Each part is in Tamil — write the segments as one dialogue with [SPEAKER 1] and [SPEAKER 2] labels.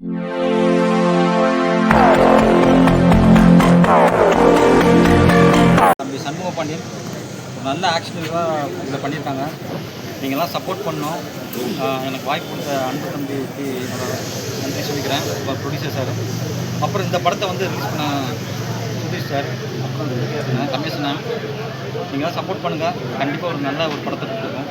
[SPEAKER 1] தம்பி சண்முக பாண்டியன். ஒரு நல்ல ஆக்ஷனிவாக இதில் பண்ணியிருக்காங்க. நீங்கள்லாம் சப்போர்ட் பண்ணோம் எனக்கு வாய்ப்பு கொடுத்த அன்பு தம்பிக்கு என்னோட நன்றி சொல்லிக்கிறேன். இப்போ ப்ரொடியூசர் சார். அப்புறம் இந்த படத்தை வந்து ரிலீஸ் பண்ண சுதீஷ் சார். அப்புறம் ரமேஷ் அண்ணா. நீங்களாம் சப்போர்ட் பண்ணுங்கள் கண்டிப்பாக ஒரு நல்ல ஒரு படத்தை கொடுத்துருக்கோம்.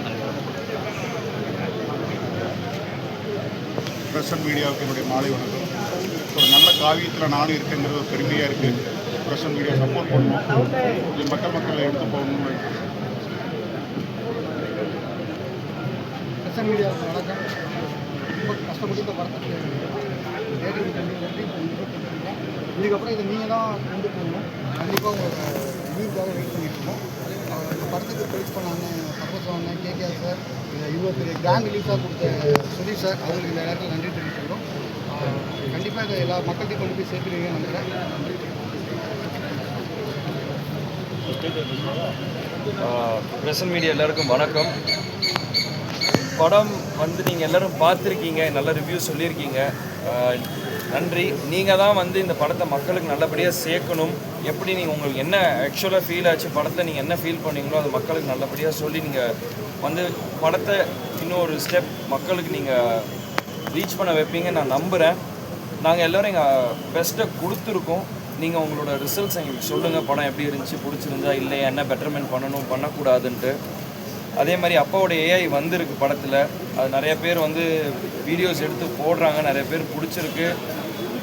[SPEAKER 2] ப்ரெஸ் அண்ட் மீடியாவுக்கு என்னுடைய மாலை வணக்கம். ஒரு நல்ல காவியத்தில் நானும் இருக்கேங்கிறது ஒரு பெருமையாக இருக்குது ப்ரெஸ் அண்ட் மீடியா சப்போர்ட் பண்ணணும். கொஞ்சம் மக்கள் மக்களை எடுத்து போகணும்னு
[SPEAKER 3] மீடியாவுக்கு வணக்கம். ரொம்ப கஷ்டப்பட்டு இந்த படத்துக்கு இதுக்கப்புறம் இதை நீங்கள் தான் கொண்டு போகணும். கண்டிப்பாக உங்களுக்கு ரிவ்யூக்காக வெயிட் பண்ணிட்டு இருக்கோம். படத்துக்கு ப்ரைஸ் பண்ண அண்ணன் சப்போஸ் அண்ணன் சார். இவ்வளோ பெரிய கிராண்ட் ரிலீஃபாக கொடுத்த சுதீப் சார் அவங்களுக்கு இந்த நேரத்தில் நன்றி தெரிவிச்சுக்கிறோம். கண்டிப்பாக இதை எல்லா மக்கள்கிட்டையும் கொண்டு போய் சேர்த்துருவீங்கன்னு நினைக்கிறேன் நன்றி.
[SPEAKER 4] பிரசன் மீடியா எல்லாருக்கும் வணக்கம். படம் வந்து நீங்கள் எல்லோரும் பார்த்துருக்கீங்க நல்ல ரிவ்யூ சொல்லியிருக்கீங்க. நன்றி. நீங்கள் தான் வந்து இந்த படத்தை மக்களுக்கு நல்லபடியாக சேர்க்கணும். எப்படி நீங்கள் உங்களுக்கு என்ன ஆக்சுவலாக ஃபீல் ஆச்சு? படத்தை நீங்கள் என்ன ஃபீல் பண்ணீங்களோ அது மக்களுக்கு நல்லபடியாக சொல்லி நீங்கள் வந்து படத்தை இன்னொரு ஸ்டெப் மக்களுக்கு நீங்கள் ரீச் பண்ண வைப்பீங்க நான் நம்புகிறேன் நாங்கள் எல்லோரும் எங்கள் பெஸ்ட்டை கொடுத்துருக்கோம். நீங்கள் உங்களோட ரிசல்ட்ஸ் எங்களுக்கு சொல்லுங்கள் படம் எப்படி இருந்துச்சு? பிடிச்சிருந்தா இல்லையா? என்ன பெட்டர்மெண்ட் பண்ணணும்? பண்ணக்கூடாதுன்ட்டு. அதே மாதிரி அப்பாவோட ஏஐ வந்திருக்கு படத்தில். அது நிறைய பேர் வந்து வீடியோஸ் எடுத்து போடுறாங்க. நிறைய பேர் பிடிச்சிருக்கு.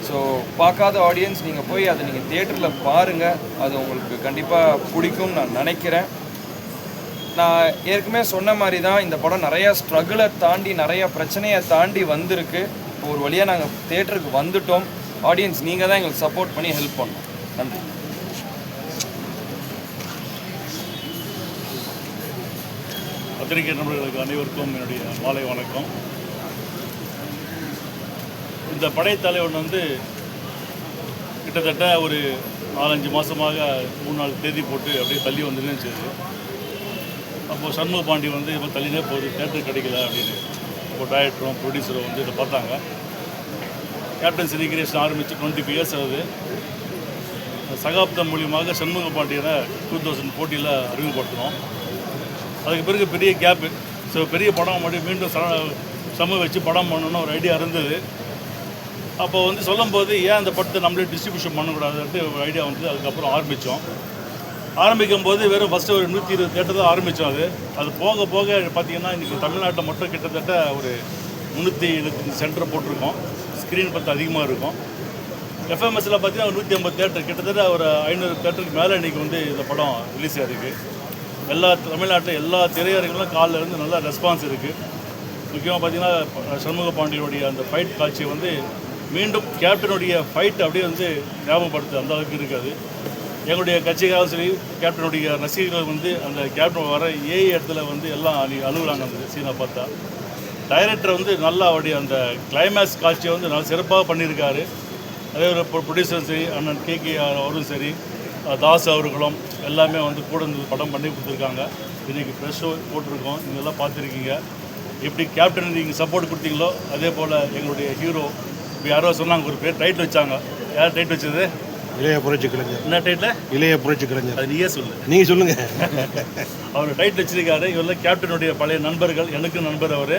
[SPEAKER 4] ஸோ பார்க்காத ஆடியன்ஸ் நீங்கள் போய் அதை நீங்கள் தியேட்டரில் பாருங்கள் அது உங்களுக்கு கண்டிப்பாக பிடிக்கும்னு நான் நினைக்கிறேன். நான் ஏற்கனவே சொன்ன மாதிரி தான் இந்த படம் நிறையா ஸ்ட்ரகிளை தாண்டி நிறையா பிரச்சனையை தாண்டி வந்திருக்கு. இப்போ ஒரு வழியாக நாங்கள் தேட்டருக்கு வந்துட்டோம். ஆடியன்ஸ் நீங்கள் தான் எங்களுக்கு சப்போர்ட் பண்ணி ஹெல்ப் பண்ணோம் நன்றி.
[SPEAKER 5] பத்திரிகை நண்பர்களுக்கு அனைவருக்கும் என்னுடைய மாலை வணக்கம். இந்த படைத்தலைவன் வந்து கிட்டத்தட்ட ஒரு நாலஞ்சு மாதமாக மூணு நாள் தேதி போட்டு அப்படியே தள்ளி வந்துன்னு சரி அப்போது சண்முக பாண்டி வந்து இப்போ தள்ளினே போகுது தேட்டர் கிடைக்கல அப்படின்னு இப்போ டைரக்டரும் ப்ரொடியூசரும் வந்து இதை பார்த்தாங்க. கேப்டன் சினி ஆரம்பித்து டுவெண்ட்டி ஃபைவ் இயர்ஸ் ஆகுது. சகாப்தம் மூலியமாக சண்முக பாண்டியனை டூ தௌசண்ட் போட்டியில் அறிமுகப்படுத்தினோம். அதுக்கு பிறகு பெரிய கேப்பு ஸோ பெரிய படம் மட்டும் மீண்டும் ச சம வச்சு படம் பண்ணணும்னு ஒரு ஐடியா இருந்தது. அப்போ வந்து சொல்லும்போது ஏன் அந்த படத்தை நம்மளே டிஸ்ட்ரிபியூஷன் பண்ணக்கூடாதுன்ட்டு ஒரு ஐடியா வந்து அதுக்கப்புறம் ஆரம்பித்தோம். ஆரம்பிக்கும் போது வெறும் ஃபஸ்ட்டு ஒரு நூற்றி இருபது தேட்டர் தான் ஆரம்பித்தோம் அது. அது போக போக பார்த்தீங்கன்னா இன்றைக்கி தமிழ்நாட்டில் மட்டும் கிட்டத்தட்ட ஒரு முந்நூற்றி எழுபத்தஞ்சு சென்டர் போட்டிருக்கோம். ஸ்க்ரீன் பத்து அதிகமாக இருக்கும். எஃப்எம்எஸ்சில் பார்த்தீங்கன்னா ஒரு நூற்றி ஐம்பது தேட்டர் கிட்டத்தட்ட ஒரு ஐநூறு தேட்டருக்கு மேலே இன்றைக்கி வந்து இந்த படம் ரிலீஸ் ஆகிருக்கு எல்லா தமிழ்நாட்டில் எல்லா திரையரங்களும் காலில் இருந்து நல்ல ரெஸ்பான்ஸ் இருக்குது முக்கியமாக பார்த்தீங்கன்னா சண்முக பாண்டியனுடைய அந்த ஃபைட் காட்சி வந்து மீண்டும் கேப்டனுடைய ஃபைட் அப்படியே வந்து ஞாபகப்படுத்து அந்த அளவுக்கு இருக்காது. எங்களுடைய கட்சிக்காக சரி கேப்டனுடைய ரசிகர்கள் வந்து அந்த கேப்டன் வர ஏ இடத்துல வந்து எல்லாம் அணி அழுகுறாங்க அந்த சீனை பார்த்தா. டைரக்டர் வந்து நல்லா அவருடைய அந்த கிளைமேக்ஸ் காட்சியை வந்து நல்லா சிறப்பாக பண்ணியிருக்காரு. அதே ஒரு ப்ரொடியூசரும் சரி அண்ணன் கே கே அவரும் சரி தாஸ் அவர்களும் எல்லாமே வந்து கூட இருந்து படம் பண்ணி கொடுத்துருக்காங்க. இன்றைக்கி ப்ரெஷ் போட்டிருக்கோம். நீங்கள் எல்லாம் பார்த்துருக்கீங்க. எப்படி கேப்டன் நீங்கள் சப்போர்ட் கொடுத்தீங்களோ அதே போல் எங்களுடைய ஹீரோ இப்போ யாரோ சொன்னாங்க ஒரு பேர் டைட் வச்சாங்க. யார் டைட் வச்சது?
[SPEAKER 6] இளைய புரட்சி கலைஞர்.
[SPEAKER 5] என்ன டைட்டில்
[SPEAKER 6] இளைய புரட்சி கலைஞர்.
[SPEAKER 5] அது நீயே சொல்லு.
[SPEAKER 6] நீங்க சொல்லுங்க.
[SPEAKER 5] அவர் டைட் வச்சிருக்காரு. இவரெல்லாம் கேப்டனுடைய பழைய நண்பர்கள் எனக்கு நண்பர் அவர்.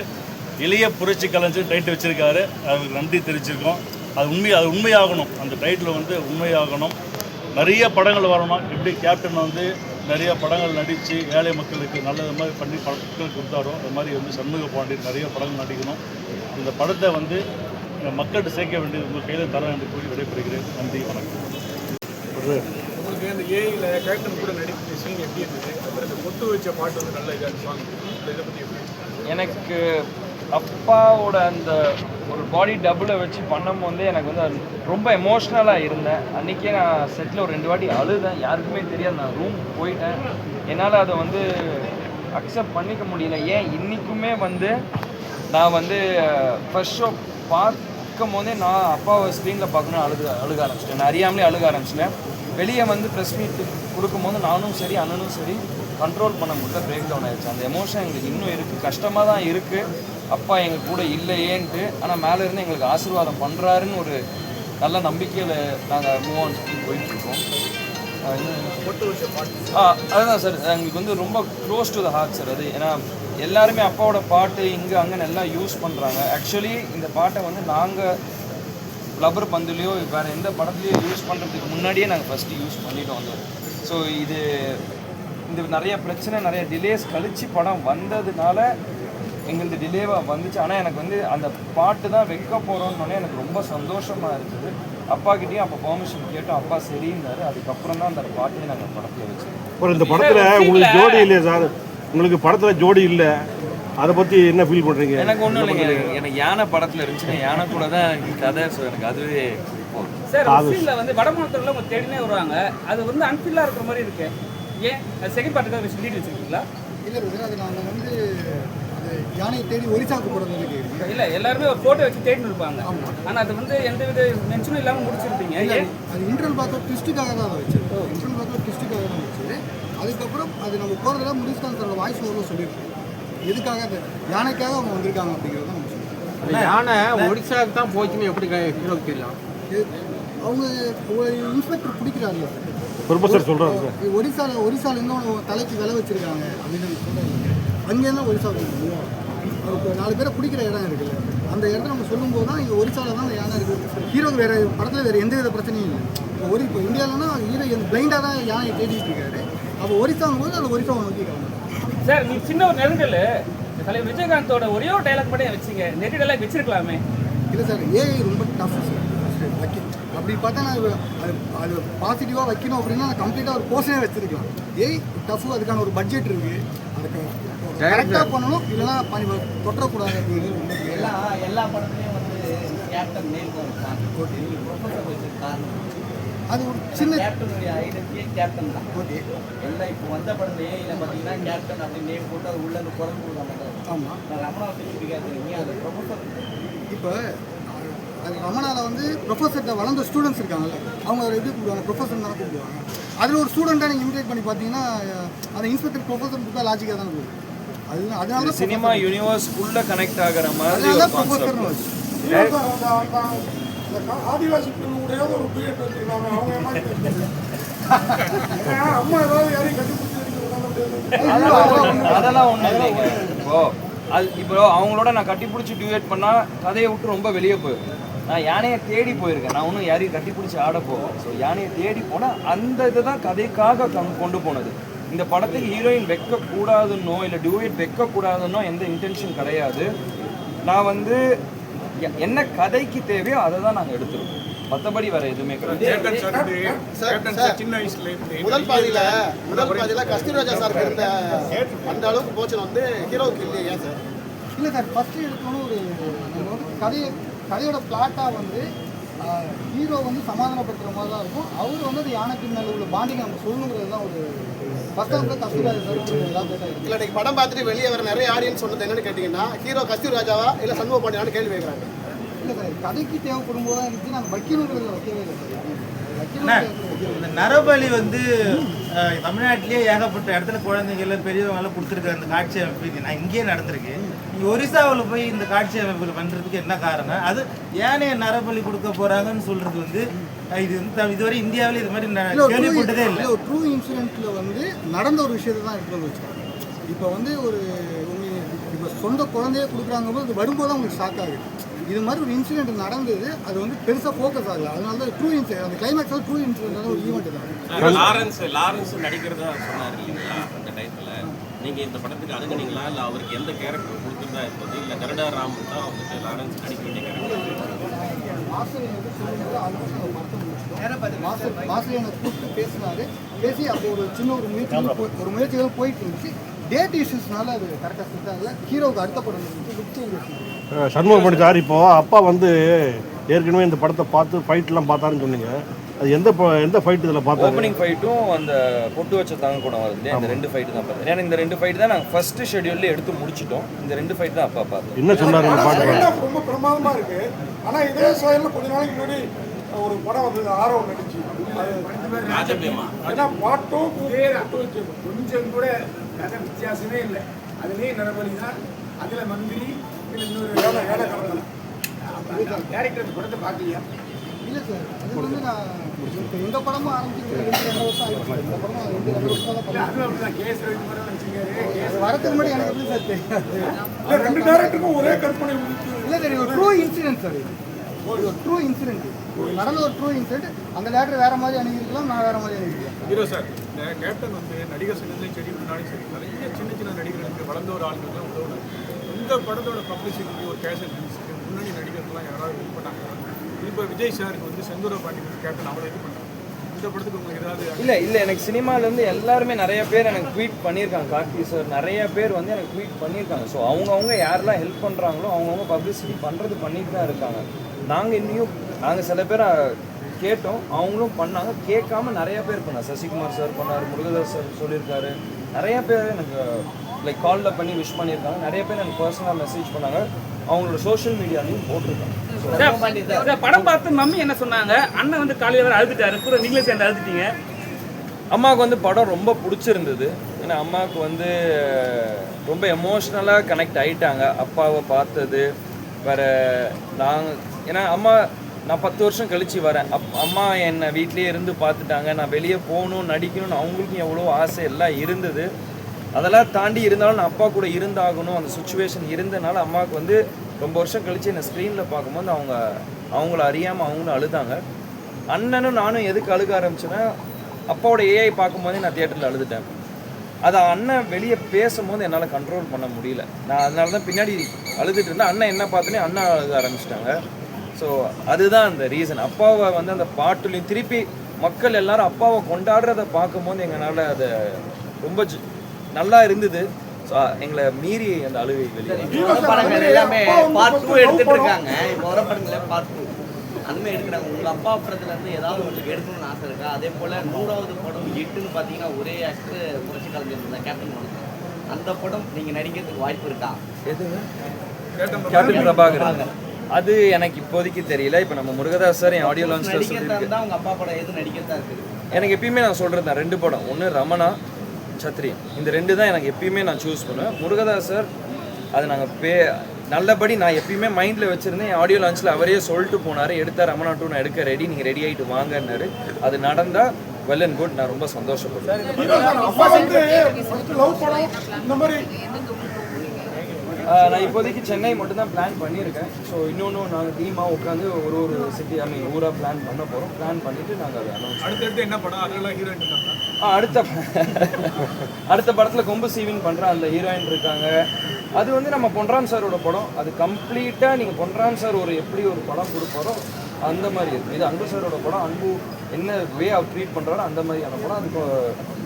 [SPEAKER 5] இளைய புரட்சி கலைஞர் டைட் வச்சிருக்காரு. அவருக்கு நன்றி தெரிவிச்சிருக்கோம். அது உண்மை அது உண்மையாகணும். அந்த டைட்டில் வந்து உண்மையாகணும். நிறைய படங்கள் வரணும். எப்படி கேப்டன் வந்து நிறைய படங்கள் நடித்து ஏழை மக்களுக்கு நல்லது மாதிரி பண்ணி படங்கள் கொடுத்தாரோ அது மாதிரி வந்து சண்முக பாண்டியன் நிறைய படங்கள் நடிக்கணும். இந்த படத்தை வந்து மக்கள்கிட்ட சேர்க்க வேண்டியது உங்கள் கையில் தர என்று கூறி விடைபெறுகிறேன். நன்றி வணக்கம்.
[SPEAKER 7] உங்களுக்கு அந்த ஏஐயில் கேப்டன் கூட நடிக்கிற சீன் எப்படி இருந்தது? அப்புறம் இந்த கொத்து வச்ச பாட்டு வந்து நல்ல இதாக சாங் இதை பற்றி எப்படி
[SPEAKER 4] எனக்கு அப்பாவோட அந்த ஒரு பாடி டபுளை வச்சு பண்ணும்போதே எனக்கு வந்து ரொம்ப எமோஷ்னலாக இருந்தேன். அன்றைக்கே நான் செட்டில் ஒரு ரெண்டு வாட்டி அழுதேன். யாருக்குமே தெரியாது. நான் ரூம் போயிட்டேன். என்னால் அதை வந்து அக்செப்ட் பண்ணிக்க முடியல. ஏன்? இன்றைக்குமே வந்து நான் வந்து ஃபர்ஸ்ட் ஷோ பார்க்கும் போதே நான் அப்பாவை ஸ்க்ரீனில் பார்க்கணும் அழுக அழுக ஆரம்பிச்சிட்டேன். நான் அறியாமலே அழுக ஆரம்பிச்சிட்டேன். வெளியே வந்து ப்ரெஸ் மீட் கொடுக்கும்போது நானும் சரி அண்ணனும் சரி கண்ட்ரோல் பண்ண முடியல பிரேக் டவுன் ஆயிடுச்சு. அந்த எமோஷன் எங்களுக்கு இன்னும் இருக்குது கஷ்டமாக தான் இருக்குது அப்பா எங்கள் கூட இல்லையேன்ட்டு ஆனால் மேலே இருந்து எங்களுக்கு ஆசீர்வாதம் பண்ணுறாருன்னு ஒரு நல்ல நம்பிக்கையில் நாங்கள் மூவ் ஆன் பண்ணி போயிட்டுருக்கோம். ஆ அதுதான் சார் எங்களுக்கு வந்து ரொம்ப close to the heart sir அது. ஏன்னா எல்லாருமே அப்பாவோட பாட்டு இங்கே அங்கே நல்லா யூஸ் பண்ணுறாங்க ஆக்சுவலி இந்த பாட்டை வந்து நாங்கள் லப்பர் பந்துலையோ வேறு எந்த படத்துலையோ யூஸ் பண்ணுறதுக்கு முன்னாடியே நாங்கள் ஃபஸ்ட்டு யூஸ் பண்ணிட்டோம் வந்து ஸோ இது இந்த நிறைய பிரச்சனை நிறைய டிலேஸ் கழித்து படம் வந்ததுனால எங்களுக்கு டிலேவாக வந்துச்சு. ஆனால் எனக்கு வந்து அந்த பாட்டு தான் வைக்க போகிறோன்னே எனக்கு ரொம்ப சந்தோஷமாக இருக்குது. அப்பாகிட்டேயும் அப்போ பெர்மிஷன் கேட்டோம். அப்பா சரின்னாரு. அதுக்கப்புறம் தான் அந்த பாட்டையே நாங்கள் படத்தில் வச்சோம்
[SPEAKER 6] அப்புறம் இந்த படத்தில் உங்களுக்கு ஜோடி இல்லையா சார்? உங்களுக்கு படத்தில் ஜோடி இல்லை. அதை பற்றி என்ன ஃபீல் பண்ணுறீங்க
[SPEAKER 4] எனக்கு ஒன்றும் இல்லைங்க. எனக்கு- யானை படத்தில் இருந்துச்சுன்னா யானை கூட தான் கதை ஸோ எனக்கு அதுவே போதும்.
[SPEAKER 8] சார் சீனில் வந்து வடமாநிலத்தில் உங்க தேடினே வருவாங்க. அது வந்து அன்ஃபில்லாக இருக்கிற மாதிரி இருக்கு. ஏன்? செகண்ட் பார்ட்டுக்காக சொல்லிட்டு வச்சிருக்கீங்களா
[SPEAKER 3] இல்லை பிரதர் அது நாங்கள் வந்து அது யானையை தேடி ஒரிசாவுக்கு போகிறது
[SPEAKER 8] இல்ல எல்லாருமே ஒரு போட்டோ வச்சு தேடின்னு இருப்பாங்க. ஆனா அது வந்து எந்த வித மென்ஷனும் இல்லாம முடிச்சிருப்பீங்க.
[SPEAKER 3] அது இன்டர்வல் பார்க்க ட்விஸ்ட்டுக்காக தான் அதை வச்சது இன்டர்வல் பார்க்க ட்விஸ்ட்டுக்காக தான் வச்சது அதுக்கப்புறம் அது நம்ம போகிறதுல முனிஸ்கான் தன்னோட வாய்ஸ் ஓவரில் சொல்லியிருக்கோம் எதுக்காக அது? யானைக்காக அவங்க வந்திருக்காங்க அப்படிங்கிறத நம்ம சொல்லியிருக்கோம்
[SPEAKER 9] யானை ஒடிசாவுக்கு தான் போச்சுன்னு எப்படி ஹீரோக்கு தெரியலாம்
[SPEAKER 3] அவங்க இன்ஸ்பெக்டர் பிடிக்கிறாருல்ல. Sir
[SPEAKER 6] professor sir.
[SPEAKER 3] ஒரிசால ஒரிசால இன்னும் தலைக்கு விலை வச்சிருக்காங்க அப்படின்னு சொல்றாங்க அங்கேருந்து தான் ஒரிசாவுக்கு இப்போ நாலு பேரை பிடிக்கிற இடம் இருக்குல்ல. அந்த இடத்த நம்ம சொல்லும்போது தான் இங்கே ஒரிசால தான் அந்த யானை இருக்குது ஹீரோக்கு வேற படத்தில் வேறு எந்த வித பிரச்சனையும் இல்லை. இப்போ ஒரு இப்போ இந்தியாவிலனா ஹீரோ பிளைண்டாக தான் யானையை தேடிட்டு இருக்காரு. அப்போ ஒரிசாங்கும் போது அந்த ஒரிசாவை நோக்கிக்கிறாங்க
[SPEAKER 8] சார் நீ சின்ன ஒரு நெருங்கல். தலைவர் விஜயகாந்தோட ஒரே ஒரு டைலாக் மட்டும் வச்சீங்க. நெட் டைலாக் வச்சிருக்கலாமே.
[SPEAKER 3] இல்லை சார் ஏஐ ரொம்ப டஃப் சார். வைக்க அப்படி பார்த்தா நான் அது அது பாசிட்டிவாக வைக்கணும் அப்படின்னா நான் கம்ப்ளீட்டாக ஒரு போர்ஷனே வச்சிருக்கலாம். ஏய் டஃப் அதுக்கான ஒரு பட்ஜெட் இருக்குது அதுக்கு கரெக்டாக பண்ணணும் இல்லைன்னா பண்ணி தொட்டக்கூடாது அப்படிங்கிறது.
[SPEAKER 1] எல்லா எல்லா படத்துலையும் வந்து கேப்டன் வச்சது காரணம்.
[SPEAKER 3] அது ஒரு சின்ன
[SPEAKER 1] கேப்டனுடைய ஐடென்டிட்டியே கேப்டன் தான்.
[SPEAKER 3] ஓகே.
[SPEAKER 1] எல்லாம் இப்போ வந்த படத்துல ஏஐல பார்த்தீங்கன்னா கேப்டன் அப்படி நேம் போட்டு அது உள்ள இருந்து குரல் கொடுக்காங்க
[SPEAKER 3] ஆமாம்
[SPEAKER 1] நான் ரமணா பிடிக்காதுங்க அது ப்ரொஃபஸர்
[SPEAKER 3] இப்போ அது ரமணால வந்து ப்ரொஃபஸர்கிட்ட வளர்ந்த ஸ்டூடெண்ட்ஸ் இருக்காங்கல்ல அவங்க அதை எப்படி கூப்பிடுவாங்க? ப்ரொஃபஸர் தானே கூப்பிடுவாங்க. அதில் ஒரு ஸ்டூடெண்ட்டாக நீங்கள் இமிடேட் பண்ணி பார்த்தீங்கன்னா அந்த இன்ஸ்பெக்டர் ப்ரொஃபஸர் கொடுத்தா லாஜிக்காக தானே போகுது. அது அதனால தான்
[SPEAKER 4] சினிமா யூனிவர்ஸ்க்குள்ளே கனெக்ட் ஆகிற மாதிரி ஒரு
[SPEAKER 3] ப்ரொஃபஸர்னு
[SPEAKER 7] ஆதிவாசி பெண்ணுடைய ஒரு பீரியட் வச்சிருக்காங்க அவங்க அம்மா ஏதாவது யாரையும் கண்டுபிடிச்சி
[SPEAKER 4] அதெல்லாம் ஒன்றும் இல்லைங்க. இப்போ அது இப்போ அவங்களோட நான் கட்டி பிடிச்சி டியூட் பண்ணால் கதையை விட்டு ரொம்ப வெளியே போயிடும். நான் யானையை தேடி போயிருக்கேன். நான் ஒன்றும் யாரையும் கட்டி பிடிச்சி ஆட போவேன் ஸோ யானையை தேடி போனால் அந்த இதை தான் கதைக்காக கொண்டு போனது. இந்த படத்துக்கு ஹீரோயின் வைக்கக்கூடாதுன்னோ இல்லை டியூட் வைக்கக்கூடாதுன்னோ எந்த இன்டென்ஷன் கிடையாது. நான் வந்து என்ன கதைக்கு தேவையோ அதை தான் நாங்கள் எடுத்துருக்கோம் மற்றபடி வேறு எதுவுமே கிடையாது.
[SPEAKER 10] முதல் பாதியில முதல் பாதியில கஸ்தூராஜா சார் இருந்த அந்த அளவுக்கு போச்சு வந்து ஹீரோவுக்கு இல்லையே ஏன் சார்?
[SPEAKER 3] இல்லை சார் ஃபஸ்ட்டு எடுத்தோன்னு ஒரு கதையை கதையோட பிளாட்டாக வந்து ஹீரோ வந்து சமாதானப்படுத்துகிற மாதிரி தான் இருக்கும். அவர் வந்து அது யானைக்கு மேலே உள்ள பாண்டிங் நம்ம சொல்லணுங்கிறது தான் ஒரு வந்து கஸ்தூராஜா சார்
[SPEAKER 10] இல்ல இன்னைக்கு படம் பார்த்துட்டு வெளியே வர நிறைய ஆடியன்ஸ் சொன்னது என்னன்னு கேட்டீங்கன்னா ஹீரோ கஸ்தூர் ராஜாவா இல்ல சண்முக பாண்டியான்னு கேள்வி கேட்குறாங்க
[SPEAKER 3] இல்லை சார் கதைக்கு தேவைப்படும் போது தான் இருந்துச்சு. நாங்கள் வைக்கணுங்கிறத வைக்கவே இல்லை சார்.
[SPEAKER 11] இந்த நரபலி வந்து தமிழ்நாட்டிலேயே ஏகப்பட்ட இடத்துல குழந்தைங்கள பெரியவங்களாம் கொடுத்துருக்க அந்த காட்சி நான் இங்கேயே நடந்திருக்கு. ஒரிசாவில் போய் இந்த காட்சி அமைப்பு பண்ணுறதுக்கு என்ன காரணம்? அது ஏனே நரபலி கொடுக்க போகிறாங்கன்னு சொல்கிறது வந்து இது வந்து இதுவரை இந்தியாவில் இது மாதிரி நான்
[SPEAKER 3] இல்லை ஒரு
[SPEAKER 11] கேள்விப்பட்டதே
[SPEAKER 3] ட்ரூ
[SPEAKER 11] இல்லை
[SPEAKER 3] ஒரு ட்ரூ இன்சிடென்ட்டில் வந்து நடந்த ஒரு விஷயத்தை தான் எடுத்து வந்து வச்சுருக்காங்க இப்போ வந்து ஒரு இப்போ சொந்த குழந்தையே கொடுக்குறாங்க போது அது வரும்போது உங்களுக்கு ஷாக் ஆகுது. இது மாதிரி ஒரு இன்சிடென்ட் நடந்தது அது வந்து பெருசாக ஃபோக்கஸ் ஆகல. அதனால தான் ட்ரூ இன்சிடென்ட் அந்த கிளைமேக்ஸ் ட்ரூ இன்சிடென்ட் ஒரு ஈவெண்ட் தான்.
[SPEAKER 12] லாரன்ஸ் லாரன்ஸ் நடிக்கிறதா சொன்னார் இல்லைங்களா? நீங்கள் இந்த படத்துக்கு அணுகுனீங்களா? இல்லை அவருக்கு எந்த கேரக்டர் கொடுக்குறதா இருந்தது? இல்லை கருடா ராமன் தான் வந்துட்டு லாரன்ஸ் நடிக்க வேண்டிய கேரக்டர்
[SPEAKER 3] எனக்கு கூப்பிட்டு பேசினாரு. பேசி அப்போ ஒரு சின்ன ஒரு முயற்சிகள் போய்- ஒரு முயற்சிகள் போயிட்டு இருந்துச்சு. டேட் இஷ்யூஸ்னால அது கரெக்டாக ஆகல. ஹீரோவுக்கு அடுத்த படம்
[SPEAKER 6] சண்முகம் பண்ணி சார் இப்போ. அப்பா வந்து ஏற்கனவே இந்த படத்தை பார்த்து ஃபைட்லாம் பார்த்தாருன்னு சொன்னீங்க. அது எந்த எந்த ஃபைட் இதில் பார்த்தாரு
[SPEAKER 4] ஓப்பனிங் ஃபைட்டும் அந்த பொட்டு வச்ச தாங்க கூட வருது இல்லையா? இந்த ரெண்டு ஃபைட்டு தான் பார்த்தேன் ஏன்னா இந்த ரெண்டு ஃபைட் தான் நாங்கள் ஃபர்ஸ்ட் ஷெட்யூல்ல எடுத்து முடிச்சிட்டோம். இந்த ரெண்டு ஃபைட் தான் அப்பா பார்த்தோம்
[SPEAKER 6] என்ன சொன்னார் பாட்டு?
[SPEAKER 7] ரொம்ப பிரமாதமா இருக்கு. ஆனா இதே சாயல்ல கொஞ்ச நாளைக்கு முன்னாடி ஒரு படம் வந்தது ஆரோ நடிச்சு. ஏன்னா பாட்டும் கொஞ்சம் கூட கதை வித்தியாசமே இல்லை. அதுலேயே நரபலி தான் அதில் மந்திரி
[SPEAKER 3] ஏழை ஏழை கலந்தன டேரக்டர் படத்தை பார்க்கலையா இல்லை சார் அது வந்து நான் இப்போ எங்கள் படமும் ஆரம்பிச்சு ரெண்டு ரெண்டு வருஷம் ஆயிடுச்சு. இந்த படமும் ரெண்டு ரெண்டு வருஷம் தான் கேஸ் வரதுக்கு முன்னாடி எனக்கு எப்படி சார் தெரியாது ரெண்டு டேரக்டருக்கும் ஒரே கற்பனை இல்லை சார் ஒரு ட்ரூ இன்சிடென்ட் சார் இது. ஒரு ட்ரூ இன்சிடென்ட் நடந்த ஒரு ட்ரூ இன்சிடென்ட் அந்த டேரக்டர் வேற மாதிரி அணுகிருக்கலாம் நான் வேற மாதிரி அணுகிருக்கலாம்
[SPEAKER 7] ஹீரோ சார் இந்த கேப்டன் வந்து நடிகர் சங்கத்திலையும் சரி முன்னாடியும் சரி நிறைய சின்ன சின்ன நடிகர்களுக்கு வளர்ந்த ஒரு ஆளுங்கள்லாம் உதவுனாங்க இந்த படத்தோட பப்ளிசிட்டிக்கு ஒரு கேஷ் ரிலீஸுக்கு முன்னணி நடிகர்கள்லாம் யாராவது ஹெல்ப் பண்ணாங்க இப்போ விஜய் சாருக்கு வந்து செந்தூர பாண்டியன் கேப்டன் அவ்வளோ இது பண்ணாங்க இந்த படத்துக்கு உங்களுக்கு ஏதாவது
[SPEAKER 4] இல்லை இல்லை எனக்கு சினிமாலேருந்து எல்லாருமே நிறைய பேர் எனக்கு ட்வீட் பண்ணியிருக்காங்க. கார்த்தி சார் நிறைய பேர் வந்து எனக்கு ட்வீட் பண்ணியிருக்காங்க. ஸோ அவங்கவுங்க யாரெல்லாம் ஹெல்ப் பண்ணுறாங்களோ அவங்கவுங்க பப்ளிசிட்டி பண்ணுறது பண்ணிட்டு தான் இருக்காங்க. நாங்கள் இன்னும் நாங்கள் சில பேர் கேட்டோம். அவங்களும் பண்ணாங்க. கேட்காம நிறைய பேர் பண்ணார் சசிகுமார் சார் பண்ணார் முருகதாஸ் சார் சொல்லியிருக்காரு. நிறைய பேர் எனக்கு லைக் காலில் பண்ணி விஷ் பண்ணியிருக்காங்க. நிறைய பேர் எனக்கு பர்சனலாக மெசேஜ் பண்ணாங்க. அவங்களோட சோஷியல் மீடியாலையும் போட்டிருக்காங்க.
[SPEAKER 8] படம் பார்த்து மம்மி என்ன சொன்னாங்க? அண்ணன் வந்து காலையில் வர அழுதுட்டாரு. கூட நீங்களே சேர்ந்து அழுதுட்டீங்க.
[SPEAKER 4] அம்மாவுக்கு வந்து படம் ரொம்ப பிடிச்சிருந்தது. ஏன்னா அம்மாவுக்கு வந்து ரொம்ப எமோஷ்னலாக கனெக்ட் ஆகிட்டாங்க அப்பாவை பார்த்தது வேற நாங்கள் ஏன்னா அம்மா நான் பத்து வருஷம் கழிச்சு வரேன். அப் அம்மா என்னை வீட்லேயே இருந்து பார்த்துட்டாங்க. நான் வெளியே போகணும் நடிக்கணும்னு அவங்களுக்கும் எவ்வளோ ஆசை எல்லாம் இருந்தது. அதெல்லாம் தாண்டி இருந்தாலும் நான் அப்பா கூட இருந்தாகணும். அந்த சுச்சுவேஷன் இருந்தனால அம்மாவுக்கு வந்து ரொம்ப வருஷம் கழிச்சு என்னை ஸ்க்ரீனில் பார்க்கும்போது அவங்க அவங்கள அறியாமல் அவங்களும் அழுதாங்க. அண்ணனும் நானும் எதுக்கு அழுக ஆரம்பிச்சேன்னா அப்பாவோட ஏஐ பார்க்கும்போதே நான் தியேட்டரில் அழுதுட்டேன். அதை அண்ணன் வெளியே பேசும்போது என்னால் கண்ட்ரோல் பண்ண முடியல. நான் அதனால தான் பின்னாடி அழுதுட்டு இருந்தேன். அண்ணன் என்ன பார்த்தோன்னே அண்ணா அழுக ஆரம்பிச்சிட்டாங்க. ஸோ அதுதான் அந்த ரீசன் அப்பாவை வந்து அந்த பாட்டுலையும் திருப்பி மக்கள் எல்லாரும் அப்பாவை கொண்டாடுறத பார்க்கும்போது எங்களால் அதை ரொம்ப ஜ- நல்லா இருந்தது. எங்களை மீறி அந்த அழுகை வெளியே
[SPEAKER 13] படங்கள் எல்லாமே பார்ட் டூ எடுத்துட்டு இருக்காங்க இப்போ வர படங்கள பார்ட் டூ அந்த மாதிரி எடுக்கிறாங்க. உங்க அப்பா படத்துல இருந்து ஏதாவது உங்களுக்கு எடுக்கணும்னு ஆசை இருக்கா? அதே போல நூறாவது படம் எட்டுன்னு பார்த்தீங்கன்னா ஒரே ஆக்டர் புரட்சி கலைஞர் கேப்டன் படம் அந்த படம் நீங்க நடிக்கிறதுக்கு வாய்ப்பு இருக்கா?
[SPEAKER 4] எதுங்க? கேப்டன் பிரபாகரன். அது எனக்கு இப்போதைக்கு தெரியல. இப்போ நம்ம முருகதாஸ் சார் என் ஆடியோ
[SPEAKER 13] இருந்தா உங்க அப்பா படம் எது நடிக்கிறதா இருக்குது?
[SPEAKER 4] எனக்கு எப்பயுமே நான் சொல்கிறது தான். ரெண்டு படம். ஒன்று ரமணா சத்ரியன் இந்த ரெண்டு தான் எனக்கு எப்பயுமே நான் சூஸ் பண்ணுவேன். முருகதாஸ் சார் அது நாங்கள் பே நல்லபடி நான் எப்பயுமே மைண்டில் வச்சுருந்தேன் ஆடியோ லான்ச்சில் அவரே சொல்லிட்டு போனார் எடுத்தா ரமணா டூ நான் எடுக்க ரெடி நீங்கள் ரெடி ஆகிட்டு வாங்கன்னாரு. அது நடந்தால் வெல் அண்ட் குட் நான் ரொம்ப சந்தோஷப்படுறேன் நான் இப்போதைக்கு சென்னை மட்டும் தான் பிளான் பண்ணியிருக்கேன் ஸோ இன்னொன்று நாங்கள் டீமாக உட்காந்து ஒரு ஒரு சிட்டி ஐ மீன் ஊராக பிளான் பண்ண போகிறோம் பிளான் பண்ணிவிட்டு நாங்கள் அதை அனௌன்ஸ்
[SPEAKER 7] அடுத்தடுத்து என்ன படம்? அதெல்லாம் ஹீரோயின்
[SPEAKER 4] அடுத்த அடுத்த படத்தில் கொம்பு சீவின் பண்ணுற அந்த ஹீரோயின் இருக்காங்க. அது வந்து நம்ம பொன்ராம் சாரோட படம். அது கம்ப்ளீட்டாக நீங்கள் பொன்ராம் சார் ஒரு எப்படி ஒரு படம் கொடுப்பாரோ அந்த மாதிரி இருக்கும். இது அன்பு சாரோட படம். அன்பு என்ன வே அவர் ட்ரீட் பண்ணுறாரோ அந்த மாதிரியான படம். அது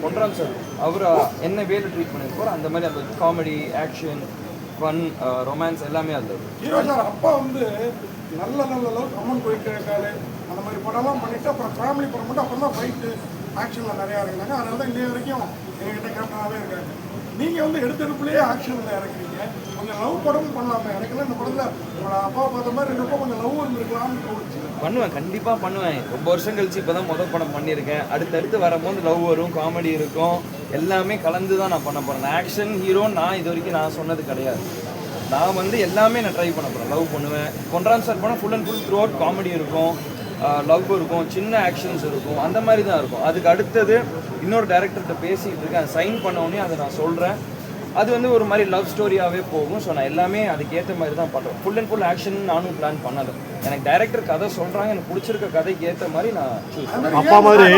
[SPEAKER 4] பொன்ராம் சார் அவர் என்ன வேல ட்ரீட் பண்ணியிருப்பாரோ அந்த மாதிரி அந்த காமெடி ஆக்ஷன் ஃபன் ரொமான்ஸ் எல்லாமே அந்த
[SPEAKER 3] ஹீரோ சார் அப்பா வந்து நல்ல நல்ல அளவுக்கு அம்மன் கோயில் கேட்டாரு. அந்த மாதிரி படம்லாம் பண்ணிட்டு அப்புறம் ஃபேமிலி படம் மட்டும் அப்புறம் தான் ஃபைட்டு ஆக்ஷனில் நிறையா இறங்கினாங்க அதனால தான் இன்னைய வரைக்கும் எங்ககிட்ட கேப்டனாகவே இருக்காங்க. நீங்கள் வந்து எடுத்தெடுப்புலேயே ஆக்ஷனில் இறங்குறீங்க கொஞ்சம் லவ் படமும் பண்ணலாமே எனக்குலாம் இந்த படத்தில் உங்களோட அப்பா பார்த்த மாதிரி ரெண்டு கொஞ்சம் லவ் இருந்திருக்கலாம்னு தோணுச்சு.
[SPEAKER 4] பண்ணுவேன். கண்டிப்பாக பண்ணுவேன். ரொம்ப வருஷம் கழிச்சு இப்போ தான் முதல் படம் பண்ணியிருக்கேன். அடுத்தடுத்து வரும்போது லவ் வரும் காமெடி இருக்கும். எல்லாமே கலந்து தான் நான் பண்ண போகிறேன் ஆக்ஷன் ஹீரோ நான் இது வரைக்கும் நான் சொன்னது கிடையாது. நான் வந்து எல்லாமே நான் ட்ரை பண்ண போகிறேன் லவ் பண்ணுவேன். பொன்ராம் சார் போனால் full and full throughout comedy இருக்கும். லவ் இருக்கும் சின்ன ஆக்ஷன்ஸ் இருக்கும் அந்த மாதிரி தான் இருக்கும். அதுக்கு அடுத்தது இன்னொரு டேரக்டர்கிட்ட பேசிகிட்டு இருக்கேன். சைன் பண்ண உடனே அதை நான் சொல்கிறேன் அது வந்து ஒரு மாதிரி லவ் ஸ்டோரியாகவே போகும். ஸோ நான் எல்லாமே அதுக்கேற்ற மாதிரி தான் பண்ணுறேன் ஃபுல் அண்ட் ஃபுல் ஆக்ஷன் நானும் பிளான் பண்ணலை. எனக்கு டைரக்டர் கதை சொல்கிறாங்க எனக்கு பிடிச்சிருக்க கதைக்கு ஏற்ற மாதிரி நான் சூஸ்
[SPEAKER 6] அப்பா மாதிரி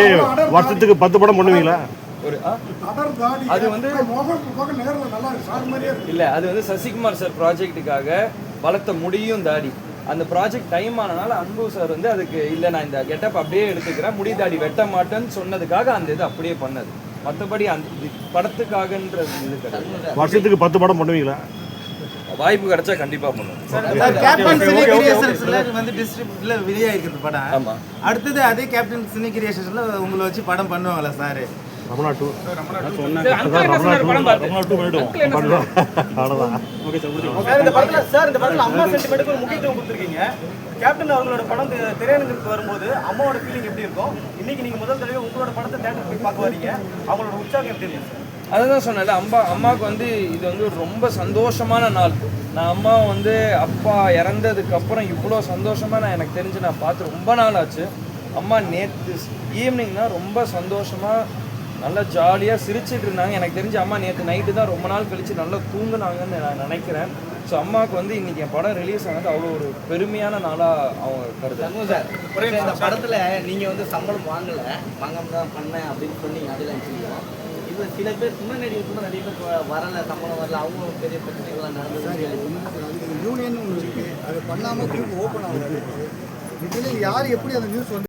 [SPEAKER 6] வருஷத்துக்கு பத்து படம் பண்ணுவீங்களா?
[SPEAKER 4] ஒரு அது வந்து-
[SPEAKER 3] முகம் முகம் நேரில் நல்லா இருக்கு. சார் மாதிரியே இருக்கு.
[SPEAKER 4] இல்லை அது வந்து சசிகுமார் சார் ப்ராஜெக்ட்டுக்காக வளர்த்த முடியும் தாடி. அந்த ப்ராஜெக்ட் டைம் ஆனனால அன்பு சார் வந்து அதுக்கு இல்லை நான் இந்த கெட்டப் அப்படியே எடுத்துக்கிறேன். முடி தாடி வெட்ட மாட்டேன்னு சொன்னதுக்காக அந்த இது அப்படியே பண்ணது. மற்றபடி அந்த இது படத்துக்காகன்றது இது கிடையாது.
[SPEAKER 6] வருஷத்துக்கு பத்து படம் பண்ணுவீங்களா?
[SPEAKER 4] வாய்ப்பு கிடைச்சா கண்டிப்பாக பண்ணுவேன்
[SPEAKER 11] சார் கேப்டன் சினி கிரியேஷன்ஸ்ல வந்து டிஸ்ட்ரிபியூட்ல படம்.
[SPEAKER 4] ஆமா.
[SPEAKER 11] அடுத்தது அதே கேப்டன் சினி கிரியேஷன்ஸ்ல உங்களை வச்சு படம் பண்ணுவாங்களா சார்.
[SPEAKER 6] ரமணா டூ
[SPEAKER 10] கேப்டன் அவங்களோட படம் திரையரங்குக்கு வரும்போது அம்மாவோட ஃபீலிங் எப்படி இருக்கும்? இன்னைக்கு நீங்க முதல் தடவை உங்களோட படத்தை தேட்டர் போய் பார்க்க வரீங்க அவங்களோட உற்சாகம் எப்படி இருக்கு?
[SPEAKER 4] அதுதான் சொன்னேன்ல அம்மா அம்மாவுக்கு வந்து இது வந்து ரொம்ப சந்தோஷமான நாள். நான் அம்மா வந்து அப்பா இறந்ததுக்கு அப்புறம் இவ்வளோ சந்தோஷமாக நான் எனக்கு தெரிஞ்சு நான் பார்த்து ரொம்ப நாள் ஆச்சு. அம்மா நேற்று ஈவினிங்னா ரொம்ப சந்தோஷமாக நல்லா ஜாலியாக சிரிச்சிட்டு இருந்தாங்க. எனக்கு தெரிஞ்சு அம்மா நேற்று நைட்டு தான் ரொம்ப நாள் கழித்து நல்லா தூங்குனாங்கன்னு நான் நினைக்கிறேன். ஸோ அம்மாவுக்கு வந்து இன்றைக்கி என் படம் ரிலீஸ் ஆனது அவ்வளோ ஒரு பெருமையான நாளாக அவங்க கருதுறாங்க
[SPEAKER 13] சார் இந்த படத்துல நீங்க வந்து சம்பளம் வாங்கல வாங்காம தான் பண்ணேன் அப்படின்னு சொன்னீங்க அதுல தெரியும் இது சில பேர் சின்ன நடிகர் கூட நிறைய பேர் வரல சம்பளம் வரல அவங்க பெரிய பிரச்சனைகள்லாம் நடந்தது
[SPEAKER 3] யூனியன் ஒன்று இருக்குது அது பண்ணாமல் திரும்ப ஓப்பன் ஆகுது இதில் யார் எப்படி அந்த நியூஸ் வந்து